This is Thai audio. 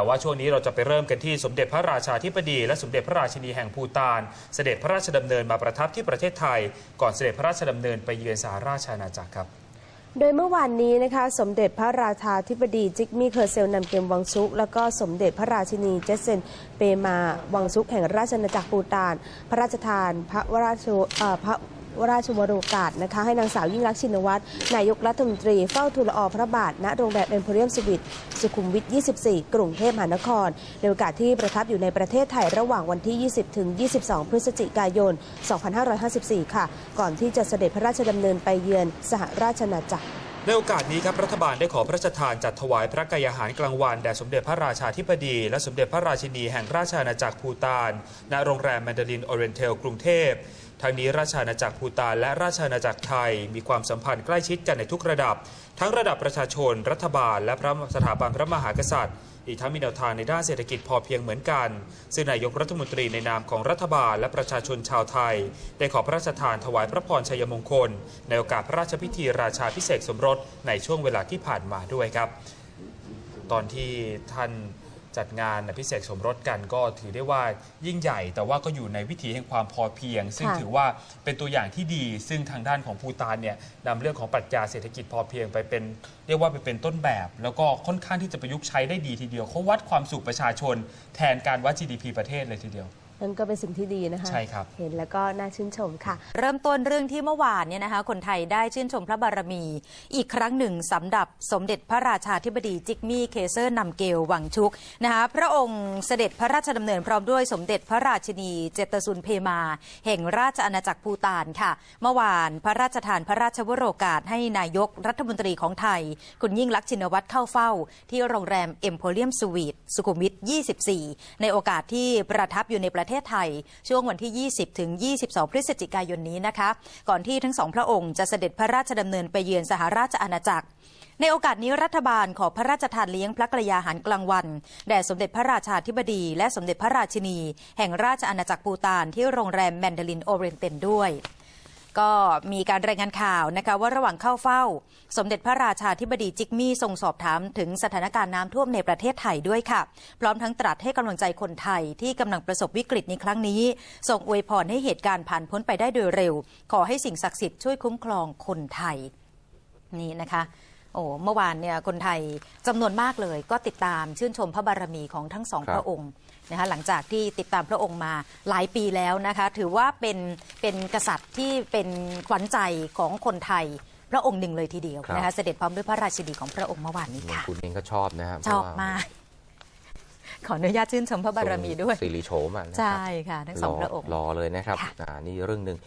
แต่ว่าช่วงนี้เราจะไปเริ่มกันที่สมเด็จพระราชาธิบดี และสมเด็จพระราชินีแห่งภูตาน เสด็จพระราชดำเนินมาประทับที่ประเทศไทย ก่อนเสด็จพระราชดำเนินไปเยือนสหราชอาณาจักรครับโดยเมื่อวานนี้นะคะ สมเด็จพระราชาธิบดีจิกมี่เคอร์เซลนำเกมวังซุก แล้วก็สมเด็จพระราชินีเจสเซนเปมาวังซุกแห่งราชอาณาจักรปูตาน พระราชทาน พระวราชพระ วราชวโรกาสนะคะให้นางสาวยิ่งรักชินวัตรนายกรัฐมนตรีเฝ้าทูลออพระบาท ณโรงแรมเอ็มโพเรียมสวิตสุขุมวิท 24 กรุงเทพมหานคร ในโอกาสที่ประทับอยู่ในประเทศไทยระหว่างวันที่ 20 ถึง 22 พฤศจิกายน 2554 ค่ะ ก่อนที่จะเสด็จพระราชดำเนินไปเยือนสหราชอาณาจักรในโอกาสนี้ครับรัฐบาลได้ขอพระราชทานจัดถวายพระกายอาหารกลางวันแด่สมเด็จพระราชาธิบดี และสมเด็จพระราชินีแห่งราชอาณาจักรภูตาน ณ โรงแรมแมนดารินออเรนเทลกรุงเทพ ทางนี้ราชอาณาจักรภูตานและราชอาณาจักรไทย มีความสัมพันธ์ใกล้ชิดกันในทุกระดับ ทั้งระดับประชาชน รัฐบาล และพระสถาบันพระมหากษัตริย์ อีกทั้งมีแนวทางในด้านเศรษฐกิจพอเพียงเหมือนกัน ซึ่งนายกรัฐมนตรีในนามของรัฐบาลและประชาชนชาวไทย ได้ขอพระราชทานถวายพระพรชัยมงคล ในโอกาสพระราชพิธีราชาพิเศษสมรสในช่วงเวลาที่ผ่านมาด้วยครับ ตอนที่ท่าน จัดงานพิเศษสมรสกันก็ถือได้ว่ายิ่งใหญ่ แต่ว่าก็อยู่ในวิถีแห่งความพอเพียง ซึ่งค่ะถือว่าเป็นตัวอย่างที่ดี ซึ่งทางด้านของภูตานเนี่ยนำเรื่องของปรัชญาเศรษฐกิจพอเพียงไปเป็น เรียกว่าไปเป็นต้นแบบ แล้วก็ค่อนข้างที่จะประยุกต์ใช้ได้ดีทีเดียวเขาวัดความสุขประชาชน แทนการวัด GDP ประเทศเลยทีเดียว นั่นก็เป็นสิ่งที่ดีนะคะ ใช่ครับ เห็นแล้วก็น่าชื่นชมค่ะ เริ่มต้นเรื่องที่เมื่อวานเนี่ยนะคะ คนไทยได้ชื่นชมพระบารมี อีกครั้งหนึ่งสำหรับสมเด็จพระราชาธิบดีจิกมี่เคเซอร์นำเกลวังชุกนะคะพระองค์เสด็จพระราชดำเนินพร้อมด้วยสมเด็จพระราชินีเจตสุนเพมา แห่งราชอาณาจักรภูตานค่ะ เมื่อวานพระราชทานพระราชวโรกาสให้นายกรัฐมนตรีของไทย คุณยิ่งลักษณ์ชินวัตรเข้าเฝ้า ที่โรงแรมเอ็มโพเรียมสวีทสุขุมวิท 24 ในโอกาสที่ประทับอยู่ในประเทศไทย ช่วงวันที่ 20 ถึง 22 พฤศจิกายนนี้นะคะ ก่อนที่ทั้งสองพระองค์จะเสด็จพระราชดำเนินไปเยือนสหราชอาณาจักรในโอกาสนี้รัฐบาลขอพระราชทานเลี้ยงพระกรยาหารกลางวัน แด่สมเด็จพระราชาธิบดีและสมเด็จพระราชินี แห่งราชอาณาจักรปูตานที่โรงแรมแมนดารินโอเรนเต็นด้วย ก็มีการรายงานข่าวนะคะว่าระหว่างเข้าเฝ้า สมเด็จพระราชาธิบดีจิกมี่ทรงสอบถามถึงสถานการณ์น้ำท่วมในประเทศไทยด้วยค่ะ พร้อมทั้งตรัสให้กำลังใจคนไทยที่กำลังประสบวิกฤตในครั้งนี้ส่งอวยพรให้เหตุการณ์ผ่านพ้นไปได้โดยเร็ว ขอให้สิ่งศักดิ์สิทธิ์ช่วยคุ้มครองคนไทยนี่นะคะ โอ้เมื่อวานเนี่ยคนไทยจำนวนมากเลย ก็ติดตามชื่นชมพระบารมีของทั้งสองครับพระองค์นะคะหลังจากที่ติดตามพระองค์มาหลายปีแล้วนะคะ ถือว่าเป็นเป็นกษัตริย์ที่เป็นขวัญใจของคนไทยพระองค์หนึ่งเลยทีเดียวครับนะคะเสด็จพร้อมด้วยพระราชินีของพระองค์เมื่อวานนี้ค่ะคุณเองก็ชอบนะครับชอบมากขออนุญาตชื่นชมพระบารมีด้วยสิริโฉมอะนะครับใช่ค่ะทั้งสองพระองค์รอเลยนะครับค่ะอ่านี่เรื่องหนึ่ง